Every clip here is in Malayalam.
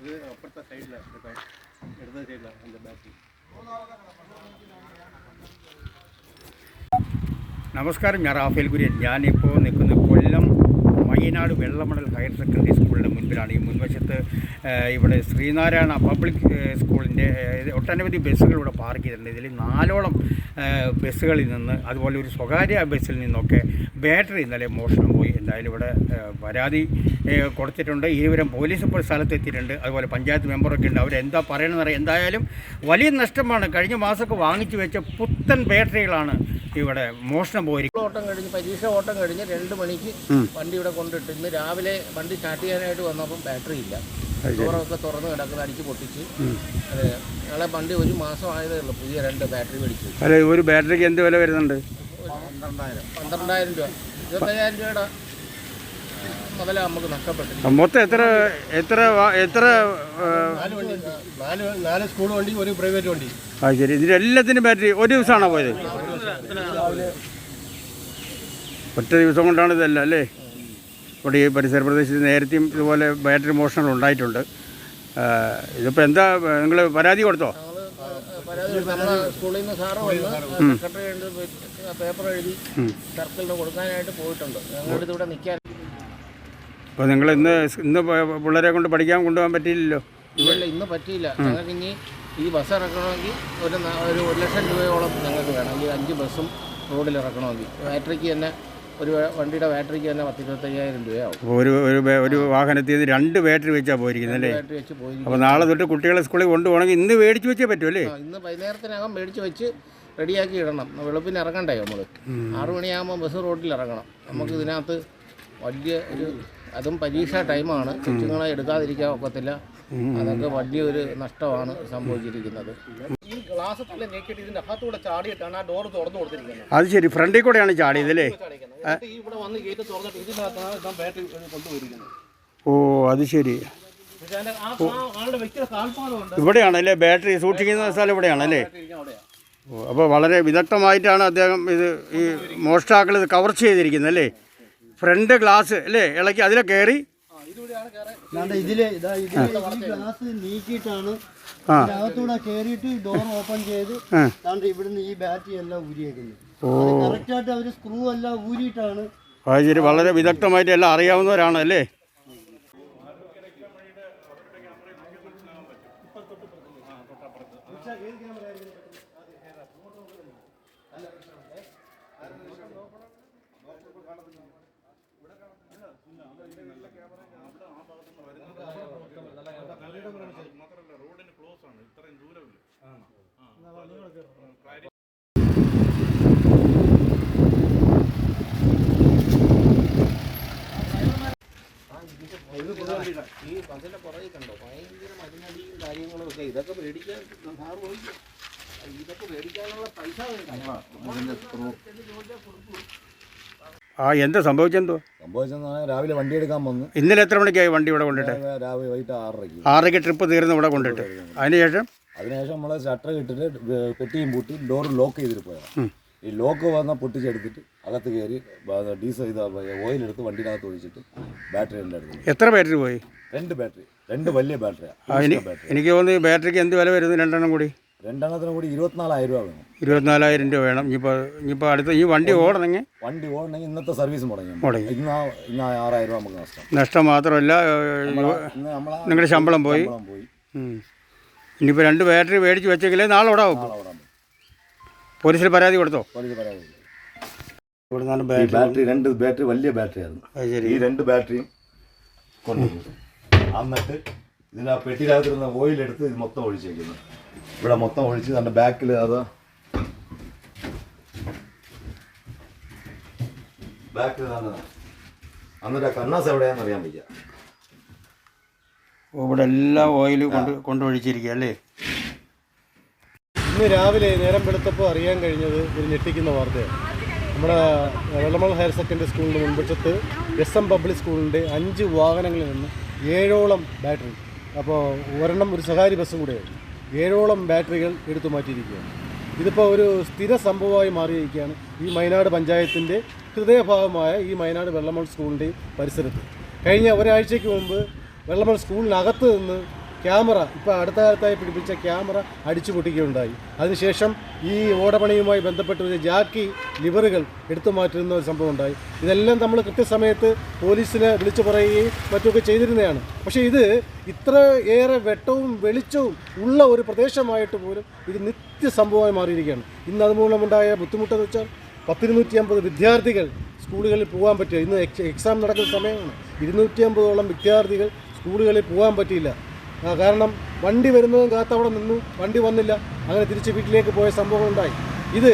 ഇത് അപ്പുറത്തെ സൈഡിലാണ് ഇടത്തെ സൈഡിലാണ് എന്റെ ബാറ്ററി നമസ്കാരം ഞാൻ റാഫേൽ കുര്യൻ. ഞാനിപ്പോൾ നിൽക്കുന്നത് കൊല്ലം മയ്യനാട് വെള്ളമണൽ ഹയർ സെക്കൻഡറി സ്കൂളിന്റെ മുൻപിലാണ്. ഈ മുൻവശത്ത് ഇവിടെ ശ്രീനാരായണ പബ്ലിക് സ്കൂളിന്റെ ഒട്ടനവധി ബസ്സുകൾ ഇവിടെ പാർക്ക് ചെയ്തിട്ടുണ്ട്. ഇതിൽ നാലോളം ബസ്സുകളിൽ നിന്ന് അതുപോലെ ഒരു സ്വകാര്യ ബസ്സിൽ നിന്നൊക്കെ ബാറ്ററി ഇന്നലെ മോഷണം പോയി. എന്തായാലും ഇവിടെ പരാതി കൊടുത്തിട്ടുണ്ട്. ഇരുവരും പോലീസ് ഇപ്പോൾ സ്ഥലത്തെത്തിയിട്ടുണ്ട്. അതുപോലെ പഞ്ചായത്ത് മെമ്പറൊക്കെ ഉണ്ട്. അവരെന്താ പറയണമെന്നറിയാം എന്തായാലും വലിയ നഷ്ടമാണ്. കഴിഞ്ഞ മാസമൊക്കെ വാങ്ങിച്ചു വെച്ച പുത്തൻ ബാറ്ററികളാണ് ഇവിടെ മോഷണം പോയിരിക്കും ഓട്ടം കഴിഞ്ഞ് പരീക്ഷ ഓട്ടം കഴിഞ്ഞ് രണ്ട് മണിക്ക് വണ്ടി ഇവിടെ കൊണ്ടിട്ട് ഇന്ന് രാവിലെ വണ്ടി സ്റ്റാർട്ട് ചെയ്യാനായിട്ട് വന്നപ്പം ബാറ്ററി ഇല്ല. ഡോറൊക്കെ തുറന്ന് കിടക്കുന്ന അടിച്ച് പൊട്ടിച്ച്. അതെ ഞങ്ങളെ വണ്ടി ഒരു മാസം ആയതേ ഉള്ളൂ. പുതിയ രണ്ട് ബാറ്ററി മേടിച്ചു അല്ല ഒരു ബാറ്ററിക്ക് എന്ത് വില വരുന്നുണ്ട്? പന്ത്രണ്ടായിരം. രൂപ. ഇരുപത്തയ്യായിരം രൂപയുടെ മുതല നമുക്ക് നഷ്ടപ്പെട്ടു മൊത്തം എത്ര എത്ര എത്ര നാല് സ്കൂൾ വണ്ടി ഒരു പ്രൈവറ്റ് വണ്ടി. ആ ശരി. ഇതിലെല്ലാത്തിനും ബാറ്ററി ഒരു ദിവസമാണോ പോയത്? ഒറ്റ ദിവസം കൊണ്ടാണ് ഇതല്ല അല്ലേ? ഇവിടെ ഈ പരിസര പ്രദേശത്ത് നേരത്തെയും ഇതുപോലെ ബാറ്ററി മോഷണങ്ങൾ ഉണ്ടായിട്ടുണ്ട്. ഇതിപ്പോൾ എന്താ നിങ്ങൾ പരാതി കൊടുത്തോ? സ്കൂളിൽ നിന്ന് സാറ് വന്ന് സെക്രട്ടറി പേപ്പർ എഴുതി സർക്കിളിന് കൊടുക്കാനായിട്ട് പോയിട്ടുണ്ട് ഞങ്ങളുടെ ഇവിടെ നിൽക്കാൻ അപ്പോൾ നിങ്ങൾ ഇന്ന് ഇന്ന് പിള്ളേരെ കൊണ്ട് പഠിക്കാൻ കൊണ്ടുപോകാൻ പറ്റിയില്ലല്ലോ? ഇല്ല ഇന്ന് പറ്റിയില്ല. ഞങ്ങൾക്ക് ഇനി ഈ ബസ് ഇറക്കണമെങ്കിൽ ഒരു ഒരു ഒരു ലക്ഷം രൂപയോളം ഞങ്ങൾക്ക് വേണം. ഈ അഞ്ച് ബസ്സും റോഡിൽ ഇറക്കണമെങ്കിൽ. ബാറ്ററിക്ക് തന്നെ ഒരു വണ്ടിയുടെ ബാറ്ററിക്ക് തന്നെ പത്ത് ഇരുപത്തയ്യായിരം രൂപയാവും ഒരു ഒരു ഒരു വാഹനത്തിൽ രണ്ട് ബാറ്ററി വെച്ചാൽ പോയിരിക്കുന്നത് അല്ലേ? ബാറ്ററി വെച്ച് പോയി അപ്പോൾ നാളെ തൊട്ട് കുട്ടികളെ സ്കൂളിൽ കൊണ്ടുപോകണമെങ്കിൽ ഇന്ന് മേടിച്ച് വെച്ചേ പറ്റൂ അല്ലേ? ഇന്ന് വൈകുന്നേരത്തിനകം മേടിച്ച് വെച്ച് റെഡിയാക്കി ഇടണം. വെളുപ്പിന് ഇറങ്ങണ്ടേ നമ്മൾ ആറു മണിയാകുമ്പോൾ ബസ് റോഡിൽ ഇറങ്ങണം. നമുക്ക് ഇതിനകത്ത് വലിയ ഒരു അതും പരീക്ഷാ ടൈമാണ്. കൊച്ചുങ്ങളെ എടുക്കാതിരിക്കാൻ ഒക്കത്തില്ല. അതൊക്കെ വലിയൊരു നഷ്ടമാണ് സംഭവിച്ചിരിക്കുന്നത്. ഈ ഗ്ലാസ് തല നീക്കിയിട്ട് ഇതിന്റെ അകത്തൂടെ ചാടിയിട്ടാണ് ആ ഡോർ തുറന്നു കൊടുത്തിരിക്കുന്നത്. അത് ശരി ഫ്രണ്ടിൽ കൂടെയാണ് ചാടിയത് അല്ലേ? ഈ ഇവിടെ വന്ന് ഗേറ്റ് തുറന്നിട്ട് ഇതിനകത്താണ് ഇതാ ബാറ്ററി കൊണ്ടുപോയിരിക്കുന്നത്. ഓ അത് ശരി. ഇവിടെയാണല്ലേ ബാറ്ററി സൂക്ഷിക്കുന്ന സ്ഥലം ഇവിടെയാണല്ലേ ഓ അപ്പോൾ വളരെ വിദഗ്ധമായിട്ടാണ് അദ്ദേഹം ഇത് ഈ മോഷ്ടാക്കൾ ഇത് കവർ ചെയ്തിരിക്കുന്നത് അല്ലേ? ഫ്രണ്ട് ഗ്ലാസ് അല്ലേ? ഇളക്കി അതിലെ കയറി ഇതിൽ ഇതാ ഇതിൽ ഈ ഗ്ലാസ് നീക്കിയിട്ടാണ്. ഇതിനകത്തൂടെ ഡോർ ഓപ്പൺ ചെയ്ത്. ഇവിടുന്ന് ഈ ബാറ്ററി എല്ലാം ഊരിയേക്കുന്നത് അത് കറക്റ്റായിട്ട് അവർ സ്ക്രൂ എല്ലാം ഊരിയിട്ടാണ് ശരി വളരെ വിദഗ്ധമായിട്ട് എല്ലാം അറിയാവുന്നവരാണ് അല്ലേ ഈ ബസ്സിന്റെ പുറകെ കണ്ടോ? ഭയങ്കര മരുന്നടിയും കാര്യങ്ങളും ഒക്കെ. ഇതൊക്കെ മേടിക്കാൻ സാറ് പോയിക്കോ. ഇതൊക്കെ മേടിക്കാനുള്ള പൈസ വേണ്ട. ആ എന്താ സംഭവിച്ചെന്തോ? സംഭവിച്ചെന്ന് പറഞ്ഞാൽ രാവിലെ വണ്ടി എടുക്കാൻ വന്നു. ഇന്നലെ എത്ര മണിക്കായി വണ്ടി ഇവിടെ കൊണ്ടിട്ട്? രാവിലെ വൈകിട്ട് ആറരയ്ക്ക്. ആറരയ്ക്ക് ട്രിപ്പ് തീർന്ന് ഇവിടെ കൊണ്ടിട്ട്. അതിനുശേഷം? അതിനുശേഷം നമ്മൾ ഷട്ടർ ഇട്ടിട്ട് പെട്ടിയും പൂട്ടി ഡോർ ലോക്ക് ചെയ്തിട്ട് പോയതാണ് ഈ ലോക്ക് വന്ന പൊട്ടിച്ചെടുത്തിട്ട് അകത്ത് കയറി ഡീസൽ ഇത് ഓയിൽ എടുത്ത് വണ്ടിനകത്ത് ഒഴിച്ചിട്ട് ബാറ്ററി ഉണ്ടായിരുന്നു എത്ര ബാറ്ററി പോയി? രണ്ട് ബാറ്ററി രണ്ട് വലിയ ബാറ്ററിയാണ് ബാറ്ററി എനിക്ക് തോന്നുന്നു ബാറ്ററിക്ക് എന്ത് വില വരുന്നു? രണ്ടെണ്ണം കൂടി. രണ്ടെണ്ണത്തിന് കൂടി ഇരുപത്തിനാലായിരം രൂപ വേണം. ഇരുപത്തിനാലായിരം രൂപ വേണം. ഇനിയിപ്പോൾ ഇനിയിപ്പോൾ അടുത്ത ഈ വണ്ടി ഓടണമെങ്കിൽ? വണ്ടി ഓടണമെങ്കിൽ ഇന്നത്തെ സർവീസ് മുടങ്ങി മുടങ്ങി. ഇന്ന് ഇന്ന് ആറായിരം രൂപ നമുക്ക് നഷ്ടം. നഷ്ടം മാത്രമല്ല നിങ്ങളുടെ ശമ്പളം പോയി. പോയി. ഇനിയിപ്പോൾ രണ്ട് ബാറ്ററി മേടിച്ച് വെച്ചെങ്കിലേ നാളെ ഓടാ വെക്കും നാളെ ഓടാൻ പറ്റും. പോലീസിൽ പരാതി കൊടുത്തോ? പോലീസ് പരാതി കൊടുത്തു. ബാറ്ററി. രണ്ട് ബാറ്ററി വലിയ ബാറ്ററി ആയിരുന്നു. ഈ രണ്ട് ബാറ്ററിയും കൊണ്ടുപോയി എന്നിട്ട് ഇതിന് ആ ഓയിൽ എടുത്ത് ഇത് മൊത്തം ഒഴിച്ചേക്കുന്നു. ഇവിടെ മൊത്തം ഒഴിച്ച് തന്റെ ബാക്കിൽ അത് ബാക്കിൽ തന്നെ അന്നിട്ട് കണ്ണാസ് എവിടെയാണെന്ന് അറിയാൻ വയ്യ. ഇവിടെ എല്ലാം ഓയിൽ കൊണ്ട് കൊണ്ടൊഴിച്ചിരിക്കുക അല്ലേ? ഇന്ന് രാവിലെ നേരം വെളുത്തപ്പോൾ അറിയാൻ കഴിഞ്ഞത് ഒരു ഞെട്ടിക്കുന്ന വാർത്തയാണ്. നമ്മുടെ വെള്ളമൾ ഹയർ സെക്കൻഡറി സ്കൂളിന് മുൻപക്ഷത്ത് എസ് എം പബ്ലിക് സ്കൂളിന്റെ അഞ്ച് വാഹനങ്ങളിൽ നിന്ന് ഏഴോളം ബാറ്ററി. അപ്പോൾ ഒരെണ്ണം ഒരു സ്വകാര്യ ബസ്സും കൂടെയാണ് ഏഴോളം ബാറ്ററികൾ എടുത്തു മാറ്റിയിരിക്കുകയാണ്. ഇതിപ്പോൾ ഒരു സ്ഥിര സംഭവമായി മാറിയിരിക്കുകയാണ് ഈ മൈനാട് പഞ്ചായത്തിന്റെ ഹൃദയഭാഗമായ ഈ മൈനാട് വെള്ളമൾ സ്കൂളിന്റെയും പരിസരത്ത്. കഴിഞ്ഞ ഒരാഴ്ചയ്ക്ക് മുമ്പ് വെള്ളമൾ സ്കൂളിനകത്ത് നിന്ന് ക്യാമറ ഇപ്പോൾ അടുത്ത കാലത്തായി പിടിപ്പിച്ച ക്യാമറ അടിച്ചു പൊട്ടിക്കുകയുണ്ടായി. അതിനുശേഷം ഈ ഓടപണിയുമായി ബന്ധപ്പെട്ട് ഒരു ജാക്കി ലിവറുകൾ എടുത്തു മാറ്റുന്ന ഒരു സംഭവം ഉണ്ടായി ഇതെല്ലാം നമ്മൾ കൃത്യസമയത്ത് പോലീസിനെ വിളിച്ചു പറയുകയും മറ്റുമൊക്കെ ചെയ്തിരുന്നതാണ്. പക്ഷേ ഇത് ഇത്ര ഏറെ വെട്ടവും വെളിച്ചവും ഉള്ള ഒരു പ്രദേശമായിട്ട് പോലും ഇത് നിത്യ സംഭവമായി മാറിയിരിക്കുകയാണ്. ഇന്ന് അതുമൂലമുണ്ടായ ബുദ്ധിമുട്ടെന്ന് വെച്ചാൽ പത്തിരുന്നൂറ്റി അമ്പത് വിദ്യാർത്ഥികൾ സ്കൂളുകളിൽ പോകാൻ പറ്റുക ഇന്ന് എക്സാം നടക്കുന്ന സമയമാണ്. ഇരുന്നൂറ്റി അമ്പതോളം വിദ്യാർത്ഥികൾ സ്കൂളുകളിൽ പോകാൻ പറ്റിയില്ല. കാരണം വണ്ടി വരുന്നതും കാത്ത് അവിടെ നിന്നു വണ്ടി വന്നില്ല. അങ്ങനെ തിരിച്ച് വീട്ടിലേക്ക് പോയ സംഭവം ഉണ്ടായി ഇത്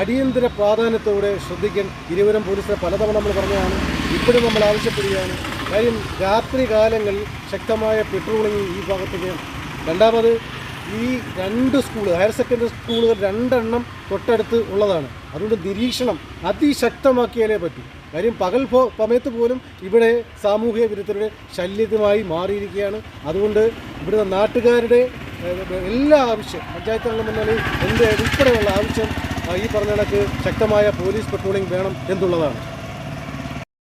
അടിയന്തര പ്രാധാന്യത്തോടെ ശ്രദ്ധിക്കാൻ ഇരുവരും പോലീസിനെ പലതവണ നമ്മൾ പറഞ്ഞതാണ്. ഇപ്പോഴും നമ്മൾ ആവശ്യപ്പെടുകയാണ്. കാര്യം രാത്രി കാലങ്ങളിൽ ശക്തമായ പെട്രോളിംഗ് ഈ ഭാഗത്തേക്ക് രണ്ടാമത് ഈ രണ്ട് സ്കൂൾ ഹയർ സെക്കൻഡറി സ്കൂളുകൾ രണ്ടെണ്ണം തൊട്ടടുത്ത് ഉള്ളതാണ്. അതുകൊണ്ട് നിരീക്ഷണം അതിശക്തമാക്കിയാലേ പറ്റൂ. കാര്യം പകൽ സമയത്ത് പോലും ഇവിടെ സാമൂഹിക വിരുദ്ധരുടെ ശല്യമായി മാറിയിരിക്കുകയാണ്. അതുകൊണ്ട് ഇവിടുത്തെ നാട്ടുകാരുടെ എല്ലാ ആവശ്യം പഞ്ചായത്ത് അംഗം എന്റെ ഉൾപ്പെടെയുള്ള ആവശ്യം ഈ പറഞ്ഞ കണക്ക് ശക്തമായ പോലീസ് പെട്രോളിംഗ് വേണം എന്നുള്ളതാണ്.